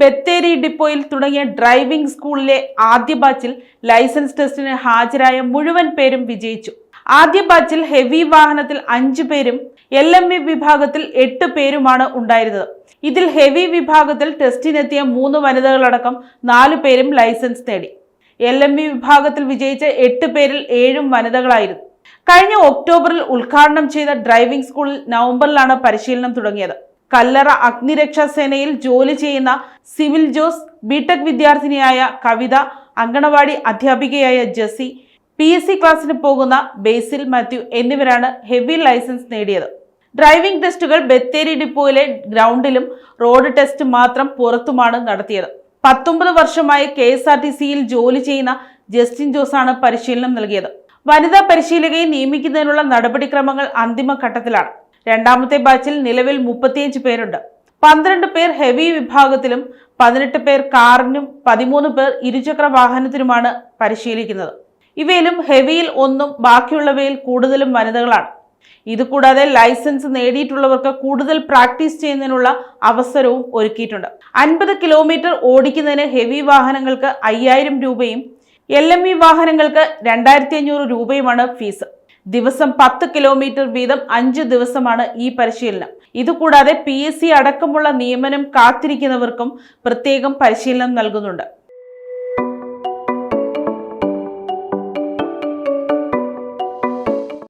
ബത്തേരി ഡിപ്പോയിൽ തുടങ്ങിയ ഡ്രൈവിംഗ് സ്കൂളിലെ ആദ്യ ബാച്ചിൽ ലൈസൻസ് ടെസ്റ്റിന് ഹാജരായ മുഴുവൻ പേരും വിജയിച്ചു. ആദ്യ ബാച്ചിൽ ഹെവി വാഹനത്തിൽ അഞ്ചു പേരും എൽ എം വി വിഭാഗത്തിൽ എട്ട് പേരുമാണ് ഉണ്ടായിരുന്നത്. ഇതിൽ ഹെവി വിഭാഗത്തിൽ ടെസ്റ്റിനെത്തിയ മൂന്ന് വനിതകളടക്കം നാലു പേരും ലൈസൻസ് നേടി. എൽ എം വി വിഭാഗത്തിൽ വിജയിച്ച എട്ട് പേരിൽ ഏഴും വനിതകളായിരുന്നു. കഴിഞ്ഞ ഒക്ടോബറിൽ ഉദ്ഘാടനം ചെയ്ത ഡ്രൈവിംഗ് സ്കൂളിൽ നവംബറിലാണ് പരിശീലനം തുടങ്ങിയത്. കല്ലറ അഗ്നിരക്ഷാ സേനയിൽ ജോലി ചെയ്യുന്ന സിവിൽ ജോസ് ബിടെക് വിദ്യാർത്ഥിനിയായ കവിത അങ്കണവാടി അധ്യാപികയായ ജസി പി എസ് സി ക്ലാസ്സിന് പോകുന്ന ബേസിൽ മാത്യു എന്നിവരാണ് ഹെവി ലൈസൻസ് നേടിയത്. ഡ്രൈവിംഗ് ടെസ്റ്റുകൾ ബത്തേരി ഡിപ്പോയിലെ ഗ്രൗണ്ടിലും റോഡ് ടെസ്റ്റ് മാത്രം പുറത്തുമാണ് നടത്തിയത്. പത്തൊമ്പത് വർഷമായി കെ എസ് ആർ ടി സിയിൽ ജോലി ചെയ്യുന്ന ജസ്റ്റിൻ ജോസാണ് പരിശീലനം നൽകിയത്. വനിതാ പരിശീലകയെ നിയമിക്കുന്നതിനുള്ള നടപടിക്രമങ്ങൾ അന്തിമഘട്ടത്തിലാണ്. രണ്ടാമത്തെ ബാച്ചിൽ നിലവിൽ മുപ്പത്തിയഞ്ച് പേരുണ്ട്. പന്ത്രണ്ട് പേർ ഹെവി വിഭാഗത്തിലും പതിനെട്ട് പേർ കാറിനും പതിമൂന്ന് പേർ ഇരുചക്ര വാഹനത്തിനുമാണ് പരിശീലിക്കുന്നത്. ഇവയിലും ഹെവിയിൽ ഒന്നും ബാക്കിയുള്ളവയിൽ കൂടുതലും വനിതകളാണ്. ഇതുകൂടാതെ ലൈസൻസ് നേടിയിട്ടുള്ളവർക്ക് കൂടുതൽ പ്രാക്ടീസ് ചെയ്യുന്നതിനുള്ള അവസരവും ഒരുക്കിയിട്ടുണ്ട്. അൻപത് കിലോമീറ്റർ ഓടിക്കുന്നതിന് ഹെവി വാഹനങ്ങൾക്ക് അയ്യായിരം രൂപയും എൽ എം ഇ വാഹനങ്ങൾക്ക് രണ്ടായിരത്തി അഞ്ഞൂറ് രൂപയുമാണ് ഫീസ്. ദിവസം പത്ത് കിലോമീറ്റർ വീതം അഞ്ച് ദിവസമാണ് ഈ പരിശീലനം. ഇതുകൂടാതെ പി എസ് സി അടക്കമുള്ള നിയമനം കാത്തിരിക്കുന്നവർക്കും പ്രത്യേകം പരിശീലനം നൽകുന്നുണ്ട്.